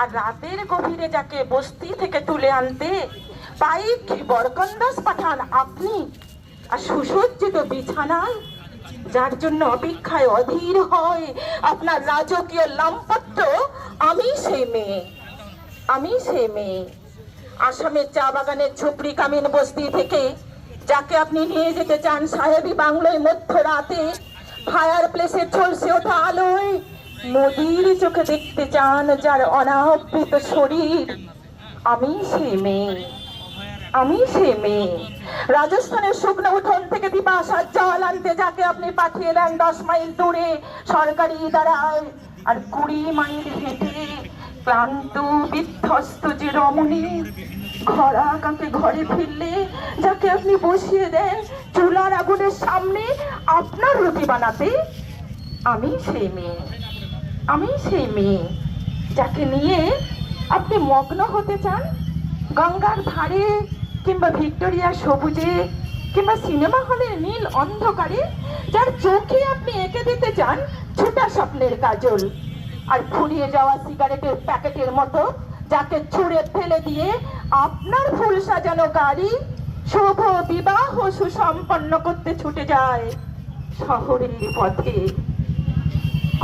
আর রাতের গভীরে যাকে বস্তি থেকে তুলে আনতে, পাইক বরকন্দাস পাঠান আপনি। আর সুসজ্জিত বিছানায় যার জন্য অপেক্ষায় অধীর হয় আপনার রাজকীয় লাম্পট্য আমি সে মেয়ে, আমি সে মেয়ে। আসামের চা বাগানের ঝুপড়ি কামিন বস্তি থেকে যাকে আপনি নিয়ে যেতে চান সাহেবি বাংলোয় মধ্যরাতে, ফায়ার প্লেসে ঝলসে ওঠা আলোয় নদীর চোখে দেখতে চান যার অনাবৃত শরীর। আমি সেই মেয়ে। আমি সে মেয়ে। রাজস্থানের শুকনো উঠোন থেকে পিপাসার জল আনতে যাকে আপনি পাঠিয়ে দেন দশ মাইল দূরে সরকারি দ্বারায়। আর কুড়ি মাইল হেঁটে ক্লান্ত, বিধ্বস্ত যে রমণী ঘরা কাকে ঘরে ফিরলে যাকে আপনি বসিয়ে দেন চুলার আগুনের সামনে, আপনার রুটি বানাতে, আমি সেই মেয়ে। আমি সেই মেয়ে যাকে নিয়ে আপনি মগ্ন হতে চান? গঙ্গার ধারে কিংবা ভিক্টোরিয়া সবুজে কিংবা সিনেমা হলের নীল অন্ধকারে যার চোখে আপনি এঁকে দিতে চান ছোটা স্বপ্নের কাজল আর ফুরিয়ে যাওয়া সিগারেটের প্যাকেটের মতো যাকে ছুঁড়ে ফেলে দিয়ে আপনার ফুল সাজানো গাড়ি শুভ বিবাহ সুসম্পন্ন করতে ছুটে যায় শহরের পথে।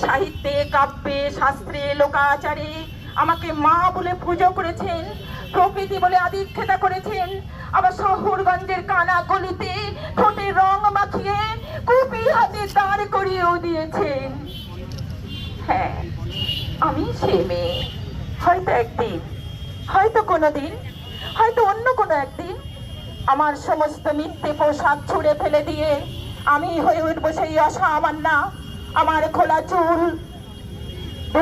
সাহিত্যে, কাব্যে, শাস্ত্রে, লোকাচারে আমাকে মা বলে পুজো করেছেন, প্রকৃতি বলে আদিক্ষেতা করেছেন। আবার শহরগঞ্জের কানা গলিতে ঠোঁটে রং মাখিয়ে কুপি হাতে দাঁড় করিয়েও দিয়েছেন। হ্যাঁ আমি সে মেয়ে। হয়তো একদিন, হয়তো কোনোদিন, হয়তো অন্য কোনো একদিন আমার সমস্ত মিথ্যে পোশাক ছুঁড়ে ফেলে দিয়ে আমি হয়ে উঠবো সেই অসামান্না আমার খোলা চুল।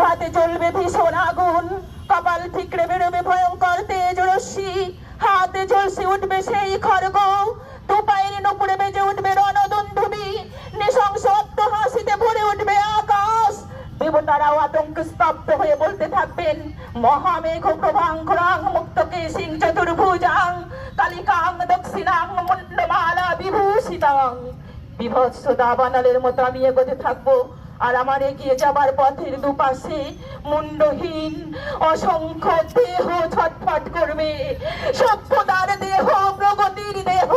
হাতে জ্বলবে ভীষণ আগুন। কপাল ঠিকরে বেরোবে ভয়ঙ্কর তেজ রশ্মি। হাতে ঝলসে উঠবে সেই খড়গ। দু পায়ের নুপুরে বেজে উঠবে রণদুন্দুবি নৃশংস হাসিতে ভরে উঠবে আকাশ। দেবতারাও আতঙ্ক স্তব্ধ হয়ে বলতে থাকবেন, মহামেঘ প্রভাঙ্করাং মুক্তকে সিং চতুর্ভুজাং, কালিকাং দক্ষিণাং মুন্ডমালা বিভূষিতাং। বিভৎস দাবানলের মতো আমি এগোতে থাকব। আর আমার এগিয়ে যাবার পথের দুপাশে মুন্ডহীন অসংখ্য দেহ ছটফট করবে। সভ্যতার দেহ, প্রগতির দেহ,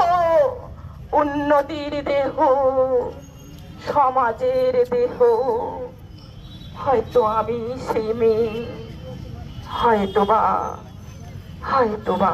উন্নতির দেহ, সমাজের দেহ। হয়তো আমি সেই মেয়ে, হয়তোবা হয়তোবা।